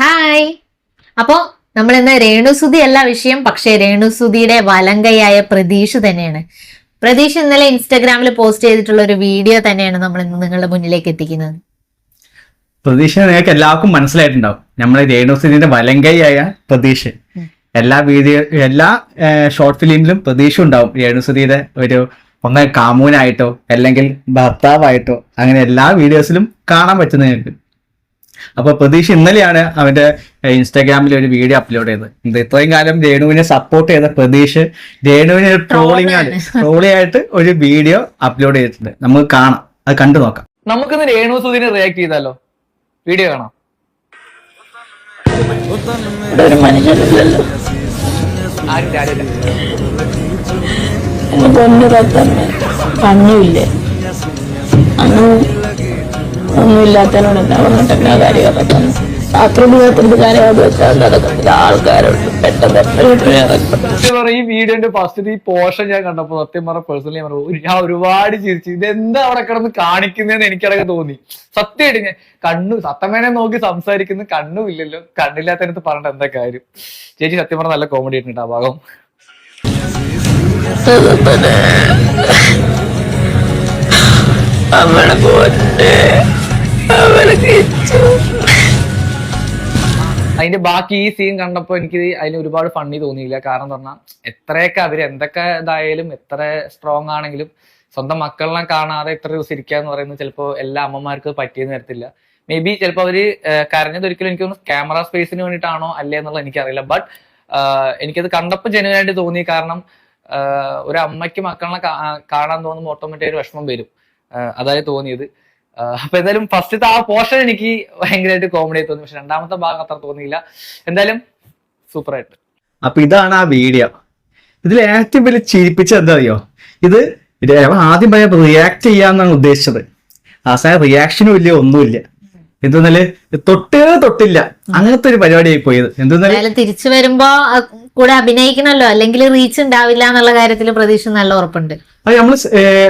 Hi അപ്പോ നമ്മൾ ഇന്ന് രേണുസുതി അല്ല വിഷയം പക്ഷേ രേണുസുതിയുടെ വലങ്കയായ പ്രതീഷ് തന്നെയാണ്. പ്രതീഷ് ഇന്നലെ ഇൻസ്റ്റാഗ്രാമിൽ പോസ്റ്റ് ചെയ്തിട്ടുള്ള ഒരു വീഡിയോ തന്നെയാണ് നമ്മൾ ഇന്ന് നിങ്ങളുടെ മുന്നിലേക്ക് എത്തിക്കുന്നത്. പ്രതീക്ഷ നിങ്ങൾക്ക് എല്ലാവർക്കും മനസ്സിലായിട്ടുണ്ടാവും. നമ്മളെ രേണുസുതിന്റെ വലങ്കയായ പ്രതീഷ്. എല്ലാ വീഡിയോ എല്ലാ ഷോർട്ട് ഫിലിമിലും പ്രതീക്ഷ ഉണ്ടാവും. രേണുസുതിയുടെ ഒരു ഒന്ന് കാമൂനായിട്ടോ അല്ലെങ്കിൽ ഭർത്താവായിട്ടോ അങ്ങനെ എല്ലാ വീഡിയോസിലും കാണാൻ പറ്റും നിങ്ങൾക്ക്. അപ്പൊ പ്രതീക്ഷ ഇന്നലെയാണ് അവന്റെ ഇൻസ്റ്റാഗ്രാമിൽ ഒരു വീഡിയോ അപ്ലോഡ് ചെയ്തത്. ഇത് ഇത്രയും കാലം രേണുവിനെ സപ്പോർട്ട് ചെയ്ത പ്രതീക്ഷ രേണുവിനെ ട്രോളിംഗ് ആണ്. ട്രോളി ആയിട്ട് ഒരു വീഡിയോ അപ്ലോഡ് ചെയ്തിട്ടുണ്ട്. നമുക്ക് കാണാം. അത് കണ്ടു നോക്കാം. നമുക്കിന്ന് രേണു സുധീനെ റിയാക്ട് ചെയ്താലോ? വീഡിയോ കാണാം. പൊന്നു പത്തമ്മ അന്ന് ഒന്നുമില്ലാത്തതിനോട് എന്താ പറഞ്ഞിട്ട് എന്നാ കാര്യം റത്തമ്മ രാത്രി രാത്രി കാര്യം വെച്ചാൽ ആൾക്കാരുണ്ട്. പെട്ടെന്ന് എപ്പോഴും ഈ വീഡിയോന്റെ ഫസ്റ്റ് ഈ പോർഷൻ ഞാൻ കണ്ടപ്പോ സത്യം പറഞ്ഞ പേഴ്സണലി ഞാൻ പറഞ്ഞു, ഞാൻ ഒരുപാട് ചിരിച്ചു. ഇതെന്താ അവിടെ കിടന്ന് കാണിക്കുന്നതെന്ന് എനിക്കടക്കം തോന്നി. സത്യമായിട്ട് ഞാൻ കണ്ണു സത്തമേനെ നോക്കി സംസാരിക്കുന്ന. കണ്ണും ഇല്ലല്ലോ. കണ്ണില്ലാത്തതിനകത്ത് പറഞ്ഞിട്ട് എന്താ കാര്യം? ചേച്ചി സത്യം പറഞ്ഞ നല്ല കോമഡി ആയിട്ടുണ്ട് ആ ഭാഗം. അവളെ പോട്ടെ കിച്ചു. അതിന്റെ ബാക്കി ഈ സീൻ കണ്ടപ്പോ എനിക്ക് അതിന് ഒരുപാട് ഫണ്ണി തോന്നിയില്ല. കാരണം എന്ന് പറഞ്ഞാൽ എത്രയൊക്കെ അവർ എന്തൊക്കെ ഇതായാലും എത്ര സ്ട്രോങ് ആണെങ്കിലും സ്വന്തം മക്കളെല്ലാം കാണാതെ ഇത്ര ദിവസം ഇരിക്കുക എന്ന് പറയുന്നത് ചിലപ്പോ എല്ലാ അമ്മമാർക്ക് പറ്റിയെന്ന് വരത്തില്ല. മേ ബി ചിലപ്പോൾ അവർ കരഞ്ഞതൊരിക്കലും എനിക്ക് തോന്നുന്നു ക്യാമറ സ്പേസിന് വേണ്ടിയിട്ടാണോ അല്ലേ എന്നുള്ളത് എനിക്കറിയില്ല. ബട്ട് എനിക്കത് കണ്ടപ്പോൾ ജനുവനായിട്ട് തോന്നി. കാരണം ഒരു അമ്മയ്ക്ക് മക്കളെ കാണാൻ തോന്നുമ്പോൾ ഓട്ടോമാറ്റിക് ഒരു വിഷമം വരും. അതായത് തോന്നിയത്. അപ്പൊ എന്തായാലും ഫസ്റ്റത്തെ ആ പോർഷൻ എനിക്ക് ഭയങ്കരമായിട്ട് കോമഡി ആയി തോന്നി. പക്ഷെ രണ്ടാമത്തെ ഭാഗം അത്ര തോന്നിയില്ല. എന്തായാലും സൂപ്പർ ആയിട്ട് അപ്പൊ ഇതാണ് ആ വീഡിയോ ഇതിൽ ഏറ്റവും വലിയ ചിരിപ്പിച്ച എന്താ അറിയോ ഇത് ആദ്യം പറയാ റിയാക്ട് ചെയ്യാന്നാണ് ഉദ്ദേശിച്ചത്. ആ അവസാനം റിയാക്ഷനും ഇല്ല ഒന്നുമില്ല. എന്തെന്നാൽ? തൊട്ടേ തൊട്ടില്ല. അങ്ങനത്തെ ഒരു പരിപാടിയായി പോയത്. എന്തെന്നാൽ? തിരിച്ചു വരുമ്പോ കൂടെ അഭിനയിക്കണല്ലോ. അല്ലെങ്കിൽ റീച്ച് ഉണ്ടാവില്ല എന്നുള്ള കാര്യത്തിൽ പ്രതീക്ഷ നല്ല ഉറപ്പുണ്ട്. അത് നമ്മൾ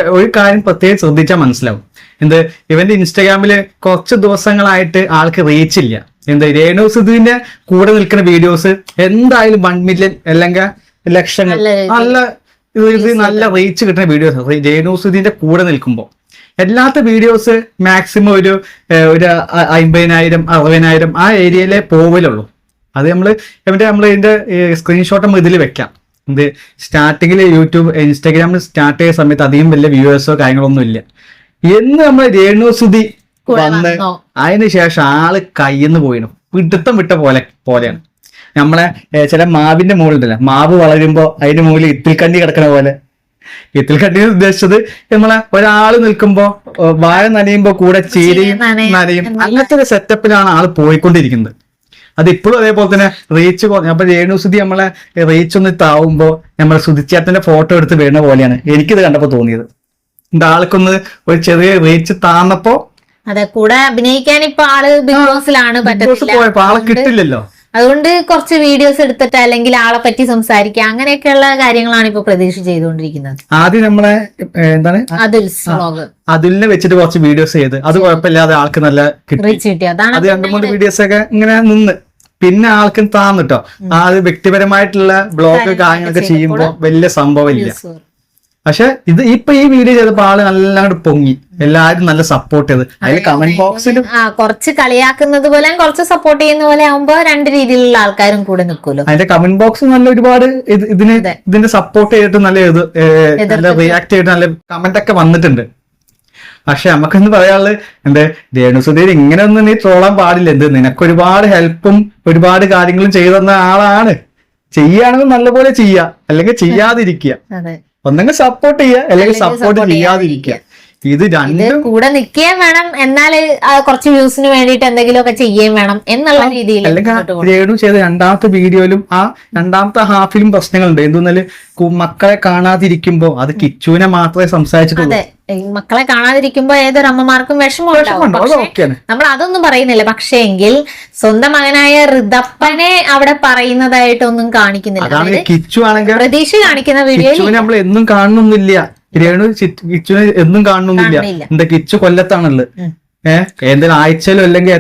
ഒരു കാര്യം പ്രത്യേകം ശ്രദ്ധിച്ചാൽ മനസ്സിലാവും. എന്ത്? ഇവന്റെ ഇൻസ്റ്റാഗ്രാമിൽ കുറച്ച് ദിവസങ്ങളായിട്ട് ആൾക്ക് റീച്ച് ഇല്ല. എന്ത്? രേണു സിദ്ധുവിന്റെ കൂടെ നിൽക്കുന്ന വീഡിയോസ് എന്തായാലും വൺ മില്യൺ അല്ലെങ്കിൽ ലക്ഷങ്ങൾ നല്ല നല്ല റീച്ച് കിട്ടുന്ന വീഡിയോസ് രേണു സിദ്ധുവിന്റെ കൂടെ നിൽക്കുമ്പോൾ എല്ലാത്ത വീഡിയോസ് മാക്സിമം ഒരു ഒരു അമ്പതിനായിരം അറുപതിനായിരം ആ ഏരിയയിലെ പോവലുള്ളൂ. അത് നമ്മൾ എന്നിട്ട് നമ്മൾ ഇതിന്റെ സ്ക്രീൻഷോട്ട് നമ്മൾ ഇതിൽ വെക്കാം. ഇത് സ്റ്റാർട്ടിങ്ങിൽ യൂട്യൂബ് ഇൻസ്റ്റാഗ്രാമിൽ സ്റ്റാർട്ട് ചെയ്ത സമയത്ത് അധികം വലിയ വ്യൂവേഴ്സോ കാര്യങ്ങളൊന്നും ഇല്ല. എന്ന് നമ്മൾ രേണുസുതി കൂടെ വന്ന് വന്നോ? അതിന് ശേഷം ആൾ കയ്യെന്ന് പോയിനു. പിടുത്തം വിട്ട പോലെ പോലെയാണ്. നമ്മളെ ചില മാവിന്റെ മുകളിലല്ല മാവ് വളരുമ്പോ അതിന്റെ മുകളിൽ ഇത്തിൽ കണ്ണി കിടക്കണ പോലെ. വീട്ടിൽ കണ്ടി ഉദ്ദേശിച്ചത് നമ്മളെ ഒരാൾ നിൽക്കുമ്പോ വാഴ നനയുമ്പോ കൂടെ ചീരയും നനയും. അങ്ങനത്തെ ഒരു സെറ്റപ്പിലാണ് ആൾ പോയിക്കൊണ്ടിരിക്കുന്നത്. അത് ഇപ്പോഴും അതേപോലെ തന്നെ റീച്ച് കുറഞ്ഞു അപ്പൊ രേണുസുതി നമ്മളെ റീച്ച് ഒന്ന് താവുമ്പോ നമ്മളെ സുതിച്ചേട്ടന്റെ ഫോട്ടോ എടുത്ത് വീണ പോലെയാണ് എനിക്കിത് കണ്ടപ്പോൾ തോന്നിയത്. എന്റെ ആൾക്കൊന്ന് ഒരു ചെറിയ റീച്ച് താന്നപ്പോ അതെ കൂടെ അഭിനയിക്കാൻ ഇപ്പൊ ആൾ ബിഗ് ബോസിലാണ് പോയപ്പോ ആളെ കിട്ടില്ലല്ലോ. അതുകൊണ്ട് കുറച്ച് വീഡിയോസ് എടുത്തിട്ട് അല്ലെങ്കിൽ ആളെ പറ്റി സംസാരിക്കുക. അങ്ങനെയൊക്കെയുള്ള കാര്യങ്ങളാണ് ഇപ്പൊ പ്രതീക്ഷ ചെയ്തുകൊണ്ടിരിക്കുന്നത്. ആദ്യം നമ്മളെ എന്താണ്? അതിലിനെ വെച്ചിട്ട് കുറച്ച് വീഡിയോസ് ചെയ്ത്. അത് കുഴപ്പമില്ലാതെ ആൾക്ക് നല്ല കിട്ടി. അത് രണ്ട് മൂന്ന് വീഡിയോസ് ഒക്കെ ഇങ്ങനെ നിന്ന്. പിന്നെ ആൾക്കും താന്നിട്ടോ ആ വ്യക്തിപരമായിട്ടുള്ള ബ്ലോഗ് കാര്യങ്ങളൊക്കെ ചെയ്യുമ്പോൾ വലിയ സംഭവമില്ല. പക്ഷെ ഇത് ഇപ്പൊ ഈ വീഡിയോ ചെയ്തപ്പോ ആൾ നല്ലാണ്ട് പൊങ്ങി. എല്ലാരും നല്ല സപ്പോർട്ട് ചെയ്ത്. അതിൽ കമന്റ് ബോക്സിൽ ആ കുറച്ച് കളിയാക്കുന്നത് പോലെ കുറച്ച് സപ്പോർട്ട് ചെയ്യുന്ന പോലെ ആവുമ്പോ രണ്ട് രീതിയിലുള്ള ആൾക്കാരും കൂടെ നിൽക്കുമല്ലോ അതിന്റെ കമന്റ് ബോക്സ് നല്ല ഒരുപാട് ഇത് ഇതിന് ഇതിന്റെ സപ്പോർട്ട് ചെയ്തിട്ട് നല്ല നല്ല റിയാക്ട് ചെയ്തിട്ട് നല്ല കമന്റ് ഒക്കെ വന്നിട്ടുണ്ട്. പക്ഷെ നമുക്കൊന്ന് പറയാനുള്ളത് എന്റെ രേണുസുധീർ ഇങ്ങനെ ഒന്നും നീ ട്രോളാൻ പാടില്ല. എന്ത്? നിനക്ക് ഒരുപാട് ഹെൽപ്പും ഒരുപാട് കാര്യങ്ങളും ചെയ്തു തന്ന ആളാണ്. ചെയ്യുകയാണെങ്കിൽ നല്ലപോലെ ചെയ്യുക അല്ലെങ്കിൽ ചെയ്യാതിരിക്കുക. അതെ. ഒന്നെങ്കിൽ സപ്പോർട്ട് ചെയ്യുക അല്ലെങ്കിൽ സപ്പോർട്ട് ചെയ്യാതിരിക്കുക. ഇത് ഇത് രണ്ടും കൂടെ നിൽക്കുകയും വേണം എന്നാൽ കുറച്ച് വ്യൂസിന് വേണ്ടിയിട്ട് എന്തെങ്കിലും ഒക്കെ ചെയ്യുകയും വേണം എന്നുള്ള രീതിയിൽ അല്ലെങ്കിൽ ആ മുന്നോട്ട് പോകണം. രേണു ചെയ്ത രണ്ടാമത്തെ വീഡിയോയിലും ആ രണ്ടാമത്തെ ഹാഫിലും പ്രശ്നങ്ങളുണ്ട്. എന്തെന്നാൽ മക്കളെ കാണാതിരിക്കുമ്പോ അത് കിച്ചുവിനെ മാത്രമേ സംസാരിച്ചിട്ടുള്ളൂ. അതെ ഈ മക്കളെ കാണാതിരിക്കുമ്പോ ഏതൊരു അമ്മമാർക്കും വിഷമം ഉണ്ടാവും വിഷമമുണ്ട്. അത് ഓക്കെയാണ്. നമ്മൾ അതൊന്നും പറയുന്നില്ല. പക്ഷേ എങ്കിൽ സ്വന്തം മകനായ ഋതപ്പനെ അവിടെ പറയുന്നതായിട്ടൊന്നും കാണിക്കുന്നില്ല. അതാണ് ഈ അതായത് കിച്ചു ആണെങ്കിൽ പ്രതീക്ഷ കാണിക്കുന്ന വീഡിയോയിൽ കിച്ചുവിനെ നമ്മൾ എന്നും കാണുന്നൊന്നുമില്ല. രേണു കിച്ചുവിനെ എന്നും കാണണമെന്നില്ല. എന്താ കിച്ചു കൊല്ലത്താണല്ലോ. ഏഹ് ആഴ്ചയിലോ അല്ലെങ്കിൽ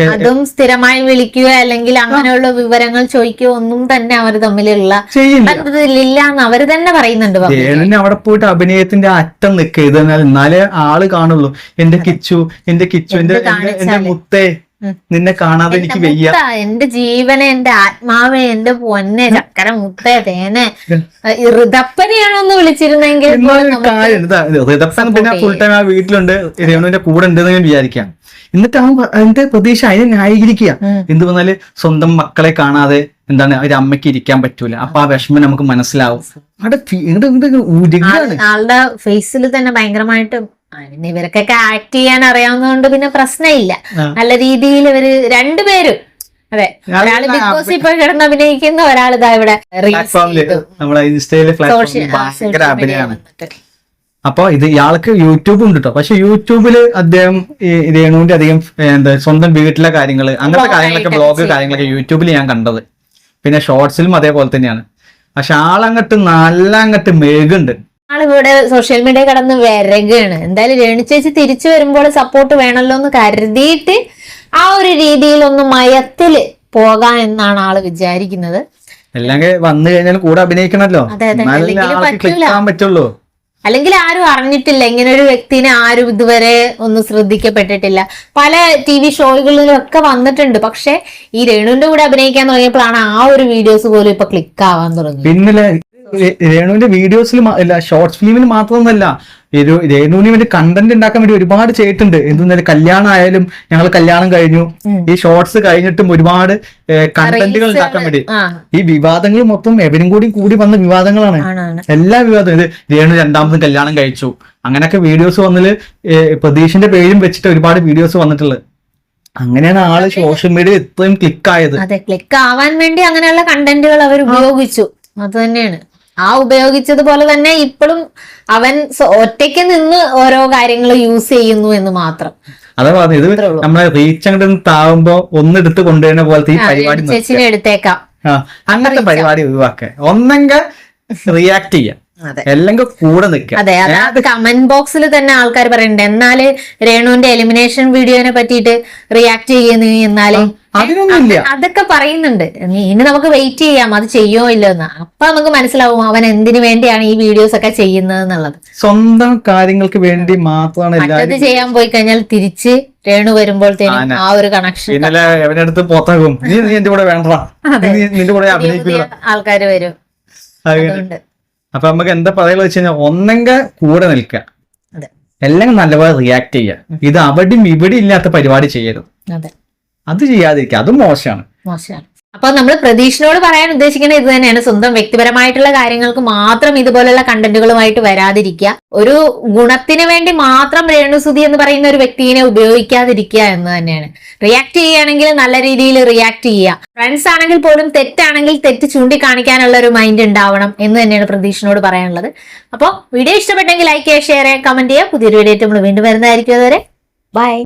അതും സ്ഥിരമായി വിളിക്കുകയോ അല്ലെങ്കിൽ അങ്ങനെയുള്ള വിവരങ്ങൾ ചോദിക്കുകയോ ഒന്നും തന്നെ അവർ തമ്മിലുള്ള ബന്ധത്തിലില്ല എന്ന് അവർ തന്നെ പറയുന്നുണ്ട് രേണുവിനെ. അവിടെ പോയിട്ട് അഭിനയത്തിന്റെ അറ്റം നിൽക്കുക. ഇത് എന്നാലേ ആൾ കാണുള്ളൂ. എന്റെ കിച്ചു എന്റെ കിച്ചു എന്റെ എന്റെ- മുത്തേ. നിന്നെ കാണാതെ എനിക്ക് വയ്യ. എന്റെ ജീവനെ എന്റെ ആത്മാവെ എന്റെ പൊന്നെ ചക്കര മുത്ത തേനെ ഋതപ്പനെയാണോന്ന് വിളിച്ചിരുന്നെങ്കിൽ ഋതപ്പൻ പിന്നെ ഫുൾ ടൈം ആ വീട്ടിലുണ്ട്. രേണുവിന്റെ കൂടെ ഉണ്ടെന്ന് ഞാൻ വിചാരിക്കാം. എന്നിട്ട് അവൻ എന്റെ അതിന്റെ പ്രതീക്ഷ അതിനെ ന്യായീകരിക്കുക. എന്ത് പറഞ്ഞാൽ സ്വന്തം മക്കളെ കാണാതെ എന്താണ് അവർ അമ്മയ്ക്ക് ഇരിക്കാൻ പറ്റൂല. അപ്പൊ ആ വിഷമം നമുക്ക് മനസ്സിലാവും. ആളുടെ ഫേസിൽ തന്നെ ഭയങ്കരമായിട്ട് പിന്നെ ഇവർക്കൊക്കെ ആക്ട് ചെയ്യാൻ അറിയാവുന്നതുകൊണ്ട് പിന്നെ പ്രശ്നമില്ല. നല്ല രീതിയിൽ ഇവർ രണ്ടുപേരും അതെ ഒരാൾ ബിഗ് ബോസ് ഇപ്പൊ കിടന്ന് അഭിനയിക്കുന്ന ഒരാൾ ഇതാ ഇവിടെ അപ്പൊ ഇത് ഇയാൾക്ക് യൂട്യൂബ് ഉണ്ട് കേട്ടോ പക്ഷെ യൂട്യൂബിൽ അദ്ദേഹം രേണുവിന്റെ അധികം എന്താ സ്വന്തം വീട്ടിലെ കാര്യങ്ങൾ അങ്ങനത്തെ കാര്യങ്ങളൊക്കെ ബ്ലോഗ് കാര്യങ്ങളൊക്കെ യൂട്യൂബിൽ ഞാൻ കണ്ടത്. പിന്നെ ഷോർട്സിലും അതേപോലെ തന്നെയാണ്. പക്ഷെ ആളങ്ങട്ട് നല്ല അങ്ങട്ട് മേഘുണ്ട് ആളിവിടെ സോഷ്യൽ മീഡിയ കടന്ന് വിരകാണ്. എന്തായാലും രേണു ചേച്ചി തിരിച്ചു വരുമ്പോൾ സപ്പോർട്ട് വേണമല്ലോ എന്ന് കരുതിയിട്ട് ആ ഒരു രീതിയിൽ ഒന്ന് മയത്തിൽ പോകാം എന്നാണ് ആൾ വിചാരിക്കുന്നത്. അല്ലെങ്കിൽ വന്നു കഴിഞ്ഞാൽ കൂടെ അഭിനയിക്കണല്ലോ. പറ്റുള്ളൂ. അല്ലെങ്കിൽ ആരും അറിഞ്ഞിട്ടില്ല. ഇങ്ങനെ ഒരു വ്യക്തിനെ ആരും ഇതുവരെ ഒന്നും ശ്രദ്ധിക്കപ്പെട്ടിട്ടില്ല. പല ടി വി ഷോകളിലൊക്കെ വന്നിട്ടുണ്ട്. പക്ഷെ ഈ രേണുവിന്റെ കൂടെ അഭിനയിക്കാൻ തുടങ്ങിയപ്പോഴാണ് ആ ഒരു വീഡിയോസ് പോലും ഇപ്പൊ ക്ലിക്ക് ആവാൻ തുടങ്ങി പിന്നെ രേണുവിന്റെ വീഡിയോസിൽ അല്ല ഷോർട്സ് ഫിലിമിൽ മാത്രമൊന്നുമല്ല രേണുവിന് വേണ്ടി കണ്ടന്റ് ഉണ്ടാക്കാൻ വേണ്ടി ഒരുപാട് ചെയ്തിട്ടുണ്ട്. എന്തെന്നാലും കല്യാണം ആയാലും ഞങ്ങൾ കല്യാണം കഴിഞ്ഞു. ഈ ഷോർട്സ് കഴിഞ്ഞിട്ടും ഒരുപാട് കണ്ടന്റുകൾ ഉണ്ടാക്കാൻ വേണ്ടി. ഈ വിവാദങ്ങൾ മൊത്തം എവരും കൂടി കൂടി വന്ന വിവാദങ്ങളാണ്. എല്ലാ വിവാദവും ഇത് രേണു രണ്ടാമതും കല്യാണം കഴിച്ചു. അങ്ങനെയൊക്കെ വീഡിയോസ് വന്നതിൽ പ്രതീഷിന്റെ പേരും വെച്ചിട്ട് ഒരുപാട് വീഡിയോസ് വന്നിട്ടുള്ളത്. അങ്ങനെയാണ് ആൾ സോഷ്യൽ മീഡിയ ഇത്രയും ക്ലിക്ക് ആയത്. അതെ ക്ലിക്ക് ആവാൻ വേണ്ടി അങ്ങനെയുള്ള കണ്ടന്റുകൾ അവർ ഉപയോഗിച്ചു. അത് തന്നെയാണ്. ആ ഉപയോഗിച്ചതുപോലെ തന്നെ ഇപ്പോഴും അവൻ ഒറ്റയ്ക്ക് നിന്ന് ഓരോ കാര്യങ്ങൾ യൂസ് ചെയ്യുന്നു എന്ന് മാത്രം. അതാ പറഞ്ഞത്. നമ്മളെ റീച്ച് അങ്ങോട്ട് താവുമ്പോ ഒന്നെടുത്ത് കൊണ്ടുവരുന്ന പോലത്തെ ഈ പരിപാടി. ചേച്ചിനെ എടുത്തേക്കാം. അങ്ങനത്തെ പരിപാടി ഒഴിവാക്കുക. ഒന്നെങ്കിൽ റിയാക്ട് ചെയ്യാം. അതെ. അല്ലെങ്കിൽ കൂടെ നിൽക്കുക. അതെ അത് കമന്റ് ബോക്സിൽ തന്നെ ആൾക്കാർ പറയുന്നുണ്ട് എന്നാൽ രേണുവിന്റെ എലിമിനേഷൻ വീഡിയോനെ പറ്റിയിട്ട് റിയാക്ട് ചെയ്യുന്നു എന്നാൽ അതിനൊന്നുമില്ല. അതൊക്കെ പറയുന്നുണ്ട്. ഇനി നമുക്ക് വെയിറ്റ് ചെയ്യാം. അത് ചെയ്യോ ഇല്ലോ എന്ന്. അപ്പൊ നമുക്ക് മനസ്സിലാവും അവൻ എന്തിനു വേണ്ടിയാണ് ഈ വീഡിയോസ് ഒക്കെ ചെയ്യുന്നത് എന്നുള്ളത്. സ്വന്തം കാര്യങ്ങൾക്ക് വേണ്ടി മാത്രമാണ് അത് ചെയ്യാൻ പോയി കഴിഞ്ഞാൽ തിരിച്ച് രേണു വരുമ്പോഴത്തേനും ആ ഒരു കണക്ഷൻ ഇന്നലെ എവനടുത്ത് പോത്താകും. നീ നീ എന്റെ കൂടെ വേണ്ട. നിന്റെ കൂടെ അഭിനയിക്കില്ല ആൾക്കാർ വരും. അപ്പൊ നമുക്ക് എന്താ പറയുക വെച്ച് കഴിഞ്ഞാൽ ഒന്നെങ്കിൽ കൂടെ നിൽക്കുക. അതെ. അല്ലെങ്കിൽ നല്ലപോലെ റിയാക്ട് ചെയ്യുക. ഇത് അവിടെയും ഇവിടെ ഇല്ലാത്ത പരിപാടി ചെയ്യരുത്. അതെ. അത് ചെയ്യാതിരിക്കുക. അതും മോശമാണ്. മോശമാണ്. അപ്പൊ നമ്മൾ പ്രതീക്ഷനോട് പറയാൻ ഉദ്ദേശിക്കുന്നത് ഇത് തന്നെയാണ്. സ്വന്തം വ്യക്തിപരമായിട്ടുള്ള കാര്യങ്ങൾക്ക് മാത്രം ഇതുപോലുള്ള കണ്ടന്റുകളുമായിട്ട് വരാതിരിക്കുക. ഒരു ഗുണത്തിന് വേണ്ടി മാത്രം രേണുസുതി എന്ന് പറയുന്ന ഒരു വ്യക്തിയെ ഉപയോഗിക്കാതിരിക്കുക എന്ന് തന്നെയാണ്. റിയാക്ട് ചെയ്യുകയാണെങ്കിൽ നല്ല രീതിയിൽ റിയാക്ട് ചെയ്യുക. ഫ്രണ്ട്സ് ആണെങ്കിൽ പോലും തെറ്റാണെങ്കിൽ തെറ്റ് ചൂണ്ടിക്കാണിക്കാനുള്ള ഒരു മൈൻഡ് ഉണ്ടാവണം എന്ന് തന്നെയാണ് പ്രതീക്ഷനോട് പറയാനുള്ളത്. അപ്പോൾ വീഡിയോ ഇഷ്ടപ്പെട്ടെങ്കിൽ ലൈക്ക് ചെയ്യുക ഷെയർ ചെയ്യുക കമന്റ് ചെയ്യുക. പുതിയൊരു വീഡിയോ നമ്മൾ വീണ്ടും വരുന്നതായിരിക്കും അതുവരെ. ബൈ